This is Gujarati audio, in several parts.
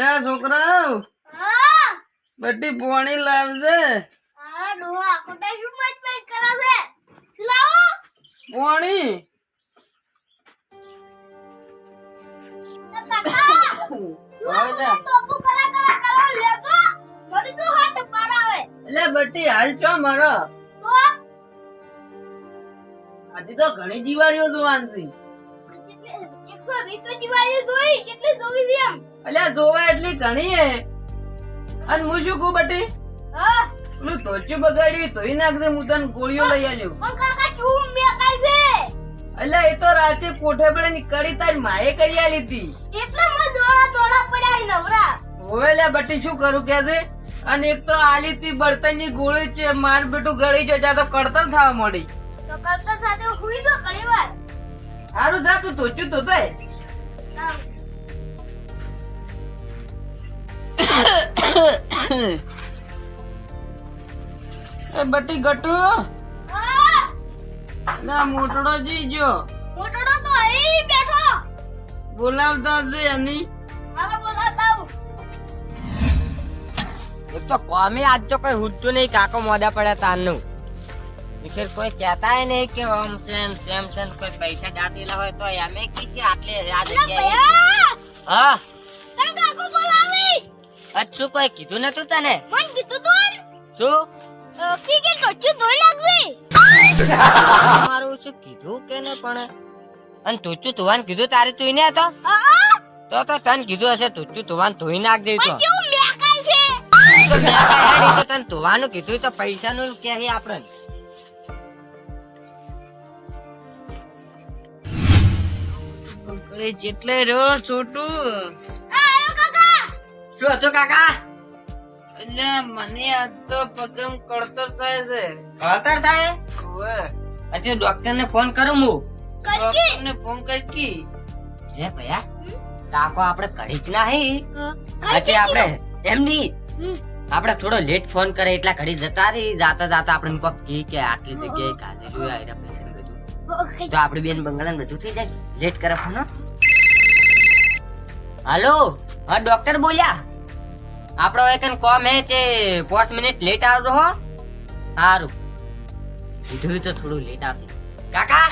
લે છોકરા હા. બધી પોણી લાવજે. પોણી. એટલે બટી હાલ છો મારો. આજે તો ઘણી જીવાડીઓ જોવાની છે. એકસો વીસ તો જોઈ કેટલી જોવી છે એમ? અલ્યા જોવા એટલી ઘણી હે. અને હું શું કહું બટી? હા. પેલું તોચ્યું બગાડ્યું તોય નાખજે હું તને ગોળીઓ લઈ આવ્યો અલ્યા એ તો રાતે કોઠે પડે ની કડી તાર માએ કરી આલી હતી. એટલે મને દોડા દોડા પડ્યા નવરા. હવે લ્યા બટી શું કરું કે દે અને એક તો આલી તી બળતણની ગોળી છે માર બેટું ગળી જો જા તો કડતર થવા મળી તો કડતર સાથે હુઈ તો ઘણી વાર? સારું જા તું તોચું તો થાય એ બટી ગટુ. ના મોટડો જી જો મોટોડો તો અહીં બેઠો. બોલાવતા છે એની. હવે બોલાવતા તો કોમી આજ તો કોઈ હુજતું નહીં કાકો મોડા પડ્યા તારનું નિખિલ કોઈ કહેતા નહીં કે ઓમ સેન સેમ સેન કોઈ પૈસા દાદેલા હોય તો એમ કીધી આટલે રાજ હા. કોઈ કીધું નતું તને? મને કીધું તું? શું? ક્રિકેટ કે ટોચું ધોઈ લાગશે મારું શું કીધું કે ને પણ? અન તુચ્ચું તુવાન કીધું તારે તું ને હતો? તો તો તન કીધું હશે તુચ્ચું તુવાન ધોઈ નાખ દે તો તન કેવું મેકાય છે? તો મેં કાંઈ હેડી તો તને ધોવાનું કીધું તો પૈસાનું કે આપણે જેટલે રહ્યો છોટું. શું હતું કાકા. એટલે મને આજ તો પગમ કળતર થાય છે. કળતર થાય. હજી ડોક્ટર ને ફોન કરું હું. ડોક્ટર ને ફોન કરકી હે ભયા કાકો આપણે કડીક નાહી. કટકી હજી આપણે એમ નહીં. આપણે થોડો લેટ ફોન કરે એટલા ઘડી જતા રહી. જાતા જાતા આપણે કોક કી કે આટલી જગ્યાએ કાઢેલું આયરા પૈસા બધું તો આપડી બેન બંગલા ને બધું. થઈ જાય. લેટ કરે ફોન હાલો? હા ડોક્ટર બોલ્યા? આપણો એક કોમ હે તે પાંચ મિનિટ લેટ આવજો હો. સારું. કીધું તો થોડું લેટ આવશે. કાકા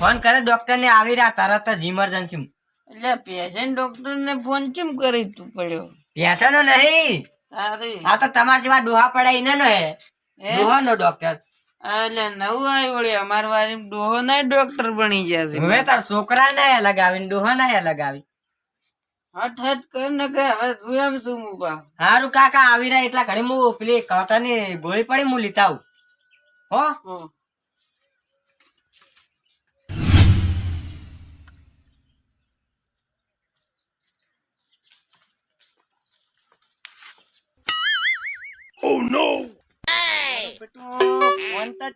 ફોન કરે ડોક્ટર ને આવી રહ્યા તરત જ ઇમરજન્સી એટલે પેશન્ટ ડોક્ટર ને ફોન કેમ કરી તું પડ્યો? પેશનો નહીં. અરે આ તો તમારા જેવા ડોહા પડ્યા ઈને નો હે. હે? ડોહા નો ડોક્ટર એટલે નવું આવ્યું વળી અમાર વાળી ડોહો ના ડોક્ટર બની જશે હવે તાર છોકરા ના લગાવી ડોહા ના લગાવી. હટ હટ કર ને કે હવે હારું કાકા આવી રહ્યા એટલા ઘડી હું પેલી કળતાની ગોળી પડી હું લીતા આવું. હો? હો. ફોન તો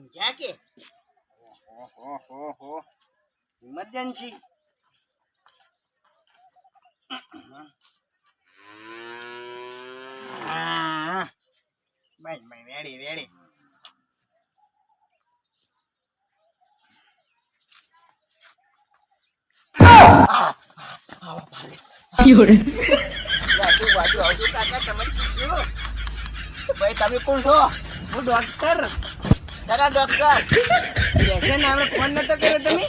આમ જા કે emergency bus bus ready ready ભાઈ તમે કોણ છો? હું ડોક્ટર તારા ડોક્ટર પેશન્ટ આપણે ફોન નતો કર્યો તમે?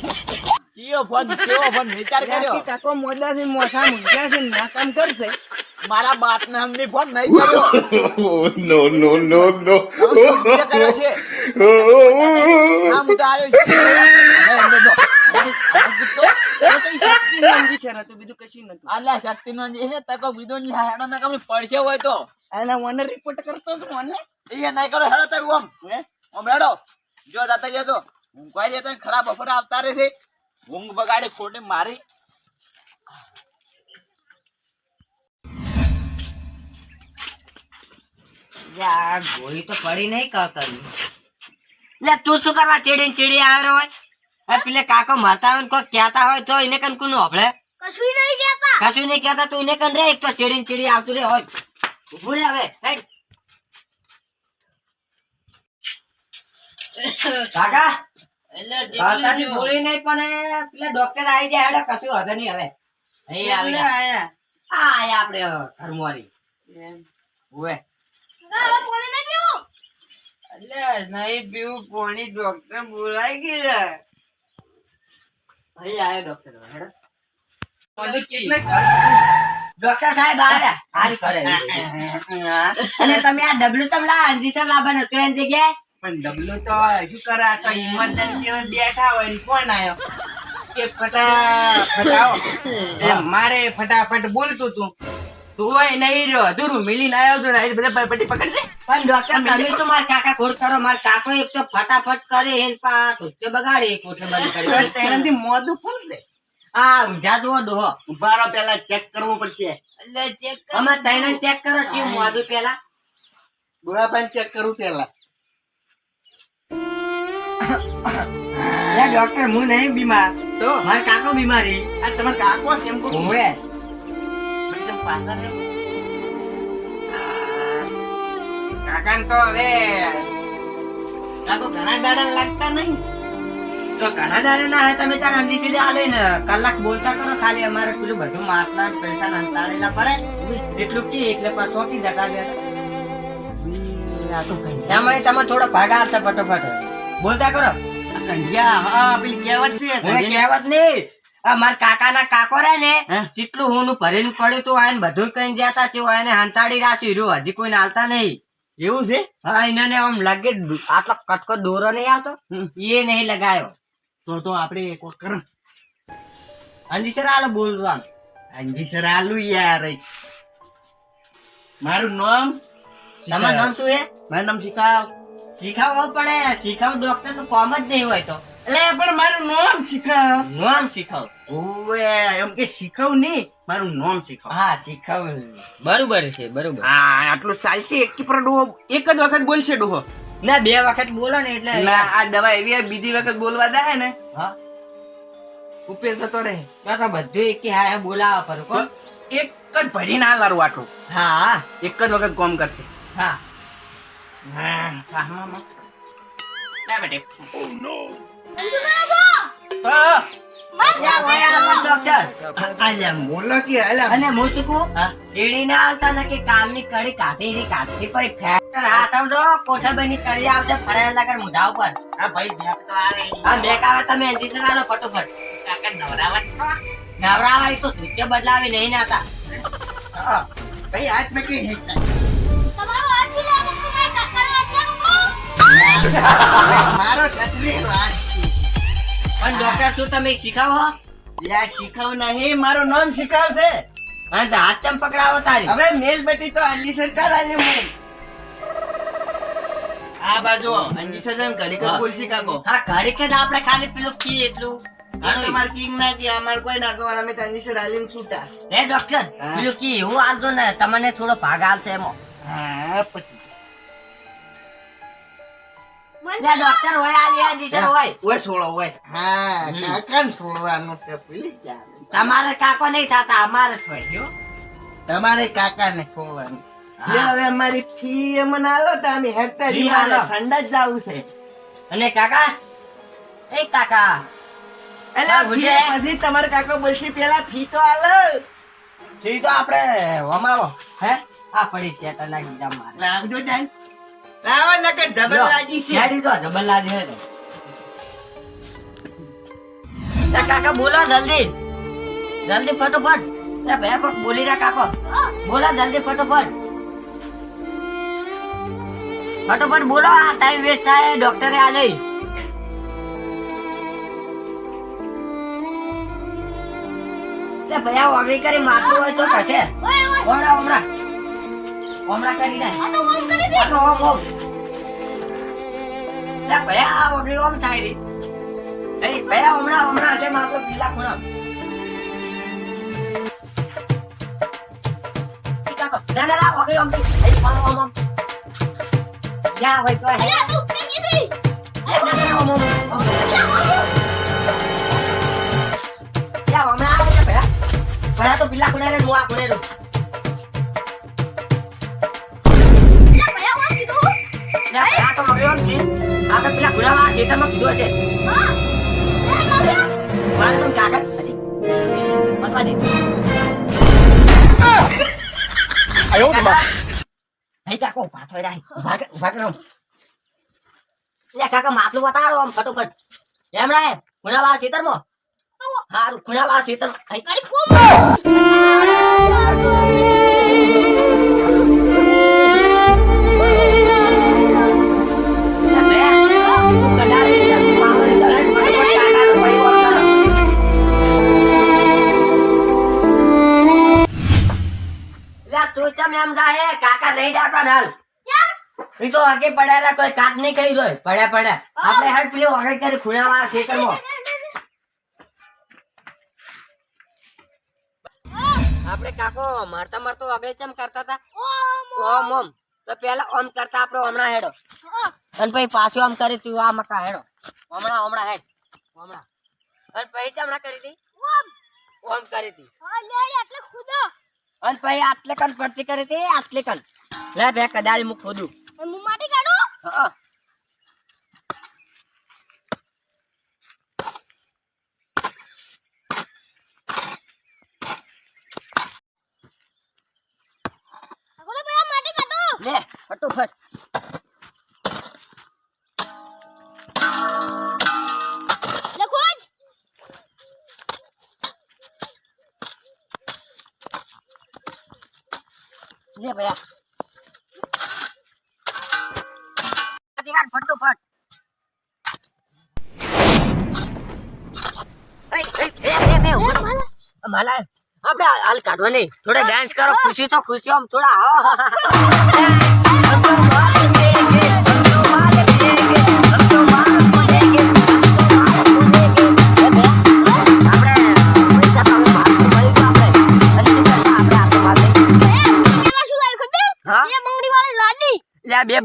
ચિયો ફોન ચિયો ફોન વિચાર કર્યો. કે કાકો મોદા થી મોસા મુંજા છે ના કામ કરશે. મારા બાપ ને અમને ફોન નહીં કર્યો. નો નો નો નો કર્યો છે? આ હું તો આવ્યો જ છું. હવે અંદર જો. એ તો કમી પડશે હોય તો. એને મને રિપોર્ટ કરતો મને. એ નહીં કરો હેડો તો ઓમ હે જો જતા જતો ઊંઘવાઈ જતા ખરાબ બપોરે આવતા રહેશે ઊંઘ બગાડી ખોટી મારી. યાર ગોળી તો પડી નહીં કળતાની લે તું શું કરવા ચીડી ચીડી આવ્યો હોય? આ પેલે કાકો મરતા હોય ને કોઈ કહેતા હોય તો એને કન કોનું હોભળે? કશું નહીં કહેતા. કશું નહીં કહેતા તું એને કન રે એક તો ચીડી ચીડી આવતું રે હોય. ઉભું રે હવે હેડ. કાકા એટલે ગોળી નહીં પણ પેલા ડોક્ટર આવી જાય હેડો કશું વાંધો નહીં હવે. અહીં આવી આયા? આયા આપણે ઘરમોરી ઓવે કાકા, હવે પાણી નહીં પીવું? એટલે નહીં પીવું પોણી ડોક્ટર બોલાઈ ગયા અહીં આયા ડોક્ટર હેડો. ડોક્ટર સાહેબ આયા હારી કરે. અને તમે આ ડબલું તમ લા અંજીસર લાવવાનું હતું એની જગ્યાએ? પણ ડબલું તો હજુ કરા તો ઇમરજન્સી બેઠા હોય ને ફોન આવ્યો કે ફટા આવો. મારે ફટાફટ બોલતું તું. તું હોય નહીં રહ્યો. અધૂરું મિલીને આવ્યો છું ને બધા પટી પકડશે. પણ ડોક્ટર તમે શું મારા કાકા ખોડ કરો? મારા કાકો એક તો ફટાફટ કરે એન પા ટોચે બગાડે કોઠે બંધ કરી. તેનાથી ફૂલશે આ ઊંઝા દો. ડોહો ઉભારો પેલા ચેક કરવો પડશે. એટલે ચેક અમે તઈને ચેક કરો ચી મોદું પેલા? ડોળા ચેક કરવું પેલા. લે ડોક્ટર હું નહીં બીમાર. તો? મારા કાકો બીમારી આ તમારે કાકો કેમ કહું ઓવે. પાછા છે. કાકાને તો હવે કાકો ઘણા દાડા લાગતા નહીં. તો ઘણા દાડે ના તમે તાર અંધી સીધે આલે ને કલાક બોલતા કરો ખાલી અમારે પેલું બધું માટલા પૈસા અંતાળેલા પડે. એટલું કે એટલે પાછો સોંપી જતા રહે. આ તો એમાં તમે થોડો ભાગ આવશે ફટોફટ. બોલતા કરો. કંઢિયા હા પેલી કહેવત છે. કહેવત નહીં. આ મારા કાકાના કાકો રે ને જેટલું હોનું ભરીને પડ્યું તું આને બધું કઈ જતા છે એને હંતાડી રાખ્યું રહ્યું હજી કોઈ હાલતા નહીં. એવું છે? હા એને આમ લાગે આટલો કટકો દોરો નહીં આવતો. એ નહીં લગાયો. તો તો આપણે એક વખત કરો. અંજી સર આલો બોલવું આમ. અંજી સર આલુ યાર. મારું નામ તમારું નામ શું છે? મારું નામ શીખાવ શીખાવવો પડે શીખાવ ડોક્ટરનું કામ જ નહીં હોય તો. એટલે પણ મારું નામ શીખાવ. નામ શીખાવ. ઓવે એમ કે શીખવ નહીં મારું નામ શીખાવ. હા શીખાવ. બરોબર છે બરોબર. હા આટલું ચાલશે એક પર ડોહો એક જ વખત બોલશે ડોહો. ના બે વખત બોલો ને એટલે ના આ દવા એવી આ બીજી વખત બોલવા દે ને. હા. ઉપેર થતો રહે. તો બધું એક હા બોલાવા પર એક જ ભરીને આ લારું આટલું. હા હા. એક જ વખત કોમ કરશે. હા. હા સાહમામાં. ના બેટે. એમ શું કરો છો? હા. ના ને ની નવરાવા તો. નવરાવા બદલાવી નહીં નાતા. ભાઈ આજ મેં મારો પણ ડોક્ટર શું તમે શીખાવો? યા શીખાવ નહીં મારો નામ શીખાવશે. હા તો હાથ ચમ પકડાવો તારી? હવે મેલ બેટી તો અંજી સરકાર આજે હું આ બાજુ અંજી સજન ઘડી કર હા. બોલશી હા ઘડી કે જ આપણે ખાલી પેલું કી એટલું. આ કિંગ ના કે અમાર કોઈ ના કહેવાનું અમે તો અંજી સર આલીને છૂટા. હે ડોક્ટર પેલું કી એવું આવજો ને તમને થોડો ભાગ આવશે એમાં. હા પછી. લે ડોક્ટર હોય આ દિશા હોય. ઓય છોડો ઓય હા હમ. કાકા ને છોડવાનું છે પ્લીઝ તમારે કાકો નહીં થતા અમારે હોય જો. તમારે છોડવાનું. લે હવે અમારી ફી અમને આલો તો અમે હેઠતા જ આલો. ઠંડા જ જાવું છે. અને કાકા? એ કાકા. એટલે પછી તમારે કાકા બોલશે પેલા ફી તો આલો. ફી તો આપણે વમાવો હે? આ પડી છે તો નાખી મારે લાવજો જાન. લાવો નકર જબર લાગી છે. હેડી તો જબર લાગે હે તો કાકા બોલો જલ્દી. જલ્દી ફટોફટ. એ ભૈયા કોક બોલી રહ્યા કાકો. બોલો જલ્દી ફટોફટ. ફટોફટ બોલો આ ટાઈમ વેસ્ટ થાય ડોક્ટરે આ લઈ. ભયા વાગણી ઓગળી કરી મારતું હોય તો કશે ઓય, ઓમરા કરી આ તો ઓમ કરી દે. આ તો ઓમ ઓમ લે ભૈયા આ ઓગળી ઓમ થાય રી. એ ભૈયા ઓમરા છે મારો પીલા ખૂણા. ના ના ના ઓગળી ઓમ છે. એ ઓમ ઓમ ઓમ યા હોય તો અલ્યા, તું કઈ ગઈ? ના ના ઓમ ઓમ ઓમ યા ઓમરા આવે છે ભૈયા ભૈયા તો પીલા ખૂણા ને મુઆ ખૂણે ખેતરમાં કીધું હશે. કાકા મારે પણ કાકા હજી બસવા દે કાકા. હઈ કાકા ઊભા થઈ રહ્યા ઊભા ઊભા કરો. લે કાકા માટલું બતાવો આમ ફટોફટ. એમ રહે ખૂણાવાળા ખેતરમાં? હારું ખૂણાવાળા ખેતરમાં. હઈ એમ ગાહે કાકા નહીં જાતા હાલ. એ તો આગે પડ્યા કોઈ કાટ નહીં કહી જોય પડ્યા પડ્યા. આપણે હાડ પેલી ઓગળી કરી ખૂણાવા ખેતરમાં. આપણે કાકો મારતા મારતો આગળ ચમ કરતા હતા ઓમ ઓમ. તો પેલા ઓમ કરતા આપણે હમણાં હેડો. અને પછી પાછું આમ કરી તું આ મકા હેડો. હમણાં હમણાં હેડ. હમણાં. અને પછી હમણાં કરી હતી ઓમ. કરી હતી અને પછી આટલે કન પડતી કરી હતી આટલે કન. લે બે કદાળી મુક ખોદું માટી કાઢું? હા. માટી કાઢો. લે ફટોફટ. લે ભૈયા દીવાર રહો. માલા. આપણે હાલ- હાલ કાઢવા નહીં થોડા ડાન્સ કરો ખુશી તો ખુશી આમ થોડા આવો.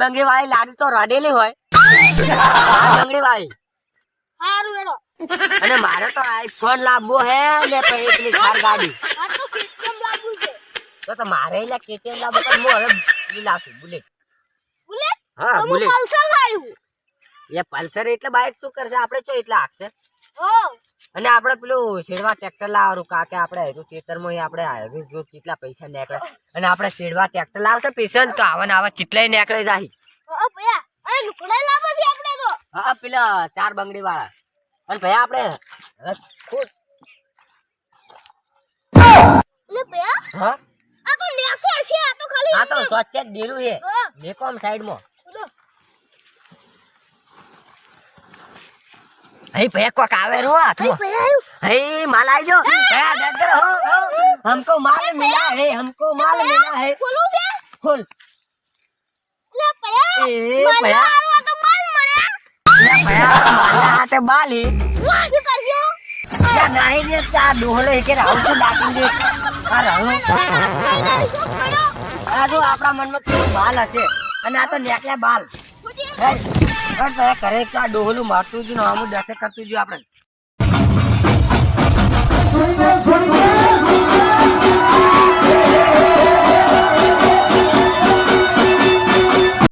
બંગડી વાળી લાડી તો રડેલી હોય. આ વાળી. હારું એડો અને મારે તો આઈફોન લાવવો હે ને પેલી થાર ગાડી. આ તો છે. તો તો મારે એલા કેટીએમ લાવવો પણ હું હવે ઈ લાવશું બુલેટ. બુલેટ? હા બુલેટ. પલ્સર લાવ્યું. એ પલ્સર એટલે બાઇક શું કરશે? આપણે તો એટલે આપશે ઓ. અને આપણે પેલું શેડવા ટ્રેક્ટર લાવવાનું કાકે આપણે હેરું ખેતરમાં આપણે હેરું જો કેટલા પૈસા નીકળે. અને આપણે શેડવા ટ્રેક્ટર લાવશે પૈસા તો આવા ને આવા કેટલાય નીકળે જાય. ઓ ભયા અરે લુકડા લાવો છે આપણે તો. હા પેલા ચાર બંગડી વાળા. અને ભયા આપણે ખુશ. લે ભયા હા? આ તો માલ આવી જો हमको माल मिला है हमको माल मिला है એ ભૈયા તો માલ મળ્યા લે ભૈया માલા હાથે બાલ શું કરશો યા નહીં દે તા ડોહલો કે રાઉ તો ડાકી દે આ ખડો આ જો આપણા મનમાં કેવું બાલ હશે અને આ તો નેકલા બાલ ભૈયા કરે કે આ ડોહલું મારતું જ આમ દસે કરતું જ આપણે